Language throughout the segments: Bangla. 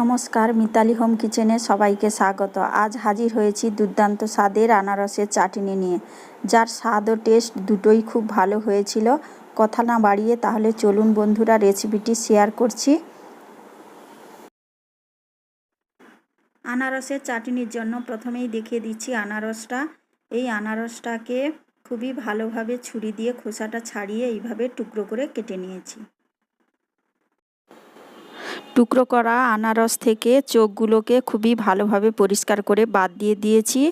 নমস্কার, মিতালি হোম কিচেনে সবাইকে স্বাগত। আজ হাজির হয়েছি দুর্দান্ত স্বাদের আনারসের চাটনি নিয়ে। যার স্বাদ ও টেস্ট দুটোই খুব ভালো হয়েছিল। কথা না বাড়িয়ে তাহলে চলুন বন্ধুরা রেসিপিটি শেয়ার করছি। আনারসের চাটনির জন্য প্রথমেই দেখিয়ে দিচ্ছি আনারসটা। এই আনারসটাকে খুবই ভালোভাবে ছুরি দিয়ে খোসাটা ছাড়িয়ে এইভাবে টুকরো করে কেটে নিয়েছি। টুকরো করা আনারস থেকে চোখগুলোকে খুবই ভালোভাবে পরিষ্কার করে বাদ দিয়ে দিয়েছি।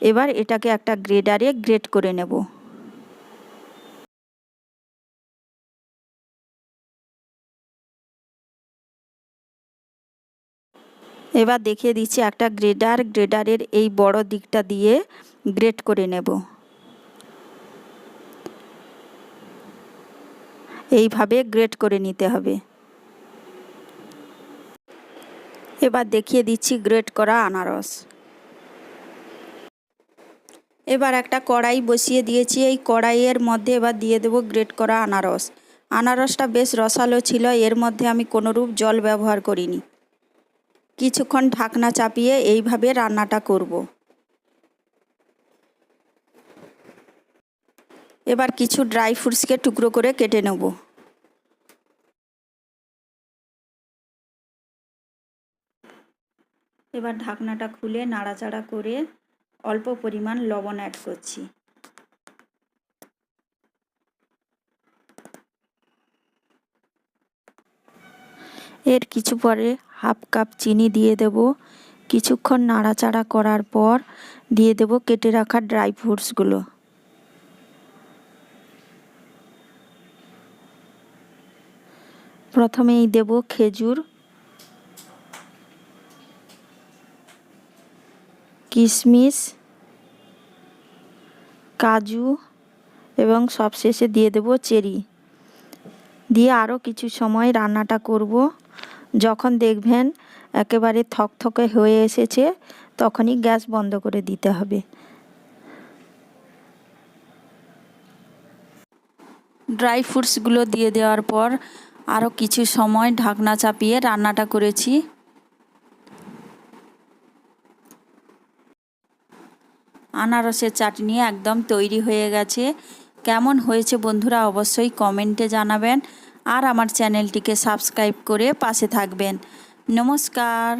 এবার এটাকে একটা গ্রেডারে গ্রেড করে নেব। এবার দেখিয়ে দিচ্ছি একটা গ্রেডার। গ্রেডারের এই বড় দিকটা দিয়ে গ্রেড করে নেব। এইভাবে গ্রেড করে নিতে হবে। এবার দেখিয়ে দিচ্ছি গ্রেট করা আনারস। এবার একটা কড়াই বসিয়ে দিয়েছি, এই কড়াইয়ের মধ্যে এবার দিয়ে দেবো গ্রেট করা আনারস। আনারসটা বেশ রসালো ছিল, এর মধ্যে আমি কোনোরূপ জল ব্যবহার করিনি। কিছুক্ষণ ঢাকনা চাপিয়ে এইভাবে রান্নাটা করব। এবার কিছু ড্রাই ফ্রুটসকে টুকরো করে কেটে নেব। এবার ঢাকনাটা খুলে নাড়াচাড়া করে অল্প পরিমাণ লবণ অ্যাড করছি। এর কিছু পরে হাফ কাপ চিনি দিয়ে দেব। কিছুক্ষণ নাড়াচাড়া করার পর দিয়ে দেব কেটে রাখা ড্রাই ফ্রুটসগুলো প্রথমেই দেব খেজুর কিশমিশ কাজু এবং সবশেষে দিয়ে দেব চেরি। দিয়ে আরও কিছু সময় রান্নাটা করব। যখন দেখবেন একেবারে থকথকে হয়ে এসেছে, তখনই গ্যাস বন্ধ করে দিতে হবে। ড্রাই ফ্রুটসগুলো দিয়ে দেওয়ার পর আরও কিছু সময় ঢাকনা চাপিয়ে রান্নাটা করেছি। আনারসের চাটনি একদম তৈরি হয়ে গেছে। কেমন হয়েছে বন্ধুরা অবশ্যই কমেন্টে জানাবেন আর আমার চ্যানেলটিকে সাবস্ক্রাইব করে পাশে থাকবেন। নমস্কার।